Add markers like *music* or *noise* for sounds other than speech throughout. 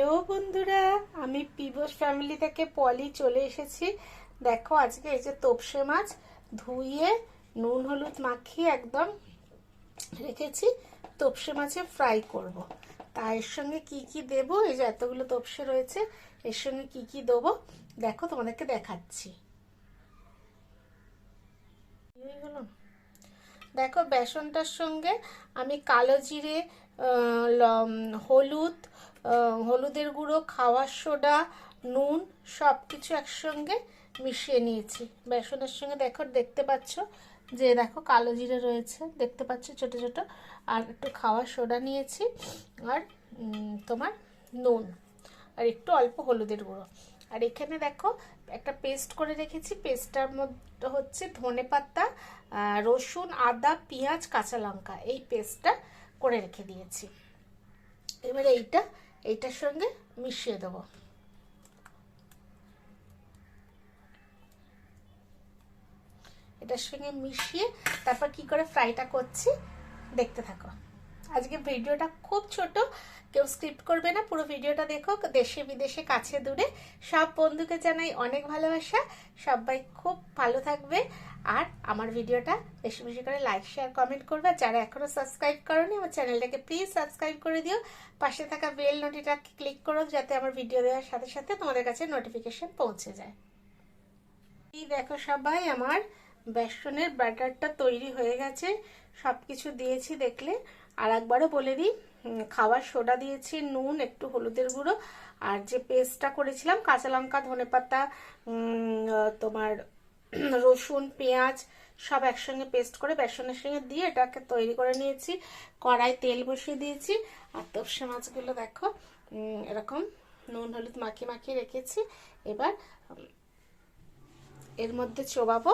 Hello বন্ধুরা, আমি পিবোস family থেকে পলি চলে এসেছি। দেখো আজকে এই যে তোপসে মাছ ধুইয়ে নুন হলুদ মাখিয়ে একদম রেখেছি, তোপসে মাছে ফ্রাই করব। তা এর সঙ্গে কি কি দেবো? এই যে এতগুলো তোপসে রয়েছে, এর সঙ্গে কি কি দেবো? দেখো তোমাদেরকে দেখাচ্ছি। দেখো বেসনটার সঙ্গে আমি কালো জিরে হলুদ হলুদের গুঁড়ো, খাওয়ার সোডা, নুন সব কিছু একসঙ্গে মিশিয়ে নিয়েছি। বেসনের সঙ্গে দেখো, দেখতে পাচ্ছ যে দেখো কালো জিরে রয়েছে, দেখতে পাচ্ছ ছোট ছোট। আর একটু খাওয়ার সোডা নিয়েছি আর তোমার নুন। আর একটু অল্প হলুদের গুঁড়ো। আর এখানে দেখো একটা পেস্ট করে রেখেছি, পেস্টটার মধ্যে হচ্ছে ধনে পাতা রসুন, আদা, পেঁয়াজ, কাঁচা লঙ্কা। এই পেস্টটা করে রেখে দিয়েছি। এবারে এইটা এইটার সঙ্গে মিশিয়ে দেবো। এটার সঙ্গে মিশিয়ে তারপর কি করে ফ্রাইটা করছি দেখতে থাকো। আজকে ভিডিওটা খুব ছোট, কেউ স্ক্রিপ্ট করবে না, পুরো ভিডিওটা দেখো, দেশে বিদেশে, কাছে দূরে। সব বন্ধুকে জানাই অনেক ভালোবাসা, সবাই খুব ভালো থাকবে। আর আমার ভিডিওটা বেশি বেশি করে লাইক শেয়ার কমেন্ট করবে। যারা এখনও সাবস্ক্রাইব করোনি, আমার চ্যানেলটাকে প্লিজ সাবস্ক্রাইব করে দিও। পাশে থাকা বেল নোটিটা ক্লিক করো, যাতে আমার ভিডিও দেওয়ার সাথে সাথে তোমাদের কাছে নোটিফিকেশন পৌঁছে যায়। এই দেখো সবাই, আমার বেসনের ব্যাটারটা তৈরি হয়ে গেছে। সব কিছু দিয়েছি দেখলে। আর একবারও বলে দিই খাবার সোডা দিয়েছি, নুন, একটু হলুদের গুঁড়ো। আর যে পেস্টটা করেছিলাম, কাঁচা লঙ্কা ধনে পাতা তোমার *clears throat* রসুন, পেঁয়াজ সব একসঙ্গে পেস্ট করে বেসনের সঙ্গে দিয়ে এটাকে তৈরি করে নিয়েছি। কড়াই তেল বসিয়ে দিয়েছি। আর তোপসে মাছগুলো দেখো এরকম নুন, হলুদ মাখিয়ে মাখিয়ে রেখেছি। এবার এর মধ্যে চোবাবো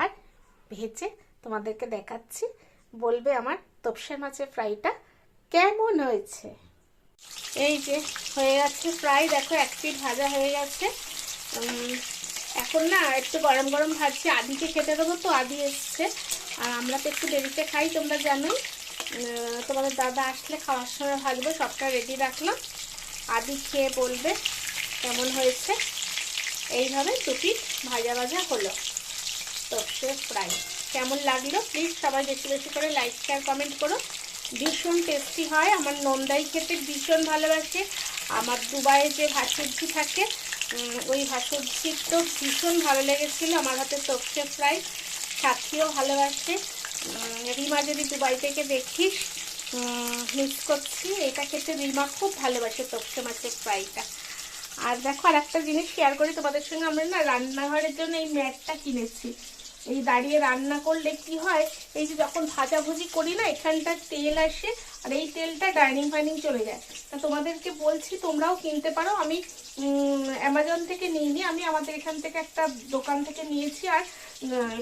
আর ভেজে তোমাদেরকে দেখাচ্ছি। বলবে আমার তপসের মাছের ফ্রাইটা কেমন হয়েছে? এই যে, হয়ে যাচ্ছে ফ্রাই দেখো, এক ভাজা হয়ে গেছে। এখন না একটু গরম গরম ভাজছি আদিকে খেতে দেবো তো, আদি এসছে। আর আমরা তো একটু দেরিতে খাই, তোমরা জানোই। তোমাদের দাদা আসলে খাওয়ার সময় ভাজবো, সবটা রেডি রাখলাম। আদি খেয়ে বলবে কেমন হয়েছে। এইভাবে দুটি ভাজা ভাজা হলো। তপসে ফ্রাই কেমন লাগল? প্লিজ সবাই বেশি বেশি করে লাইক শেয়ার কমেন্ট করো। ভীষণ টেস্টি হয়। আমার নন্দাই খেতে ভীষণ ভালোবাসে। আমার দুবাইয়ে যে ভাসুরজি থাকে ওই ভাসুরজির তো ভীষণ ভালো লেগেছিলো, আমার হাতে সবচেয়ে ফ্রাই সাথীও ভালোবাসে। রিমা যদি দুবাই থেকে দেখিস মিস করছি, এটা খেতে রিমা খুব ভালোবাসে তপসে মাছের ফ্রাইটা। আর দেখো আর একটা জিনিস শেয়ার করি তোমাদের সঙ্গে, আমরা না রান্নাঘরের জন্য এই ম্যাটটা কিনেছি। এই দাঁড়িয়ে রান্না করলে কি হয়? এই যে যখন ভাজাভুজি করি না এখানটা তেল আসে আর এই তেলটা ডাইনিং ফাইনিং চলে যায়। তা তোমাদেরকে বলছি, তোমরাও কিনতে পারো। আমি অ্যামাজন থেকে নিইনি। আমি আমাদের এখান থেকে একটা দোকান থেকে নিয়েছি আর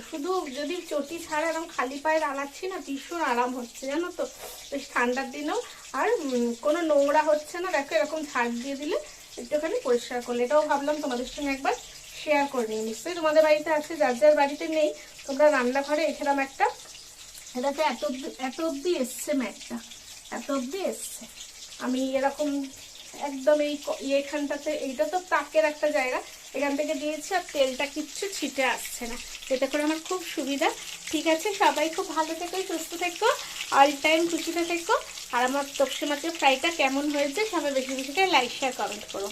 শুধু যদি চটি ছাড়া এরকম খালি পায়ে রাঙাচ্ছি না, ভীষণ আরাম হচ্ছে, জানো তো? বেশ ঠান্ডার দিনেও। আর কোনো নোংরা হচ্ছে না। দেখো এরকম ঝাড় দিয়ে দিলে একটুখানি পরিষ্কার করলে। এটাও ভাবলাম তোমাদের সঙ্গে একবার শেয়ার করে নিই। নিশ্চয়ই তোমাদের বাড়িতে আছে, যার যার বাড়িতে নেই, তোমরা রান্নাঘরে এখানে একটা এটাকে এত এত অবধি এসছে ম্যাটটা, এত অবধি এসছে। আমি এরকম একদম এই এখানটাতে এইটা তো তাকের একটা জায়গা, এখান থেকে দিয়েছি আর তেলটা কিচ্ছু ছিটে আসছে না। এতে করে আমার খুব সুবিধা। ঠিক আছে, সবাই খুব ভালো থেকো, সুস্থ থেকো অল টাইম খুশিতে থেকো। আর আমার তপসি মাছের ফ্রাইটা কেমন হয়েছে, সবাই বেশি বেশি করে লাইক শেয়ার কমেন্ট করো।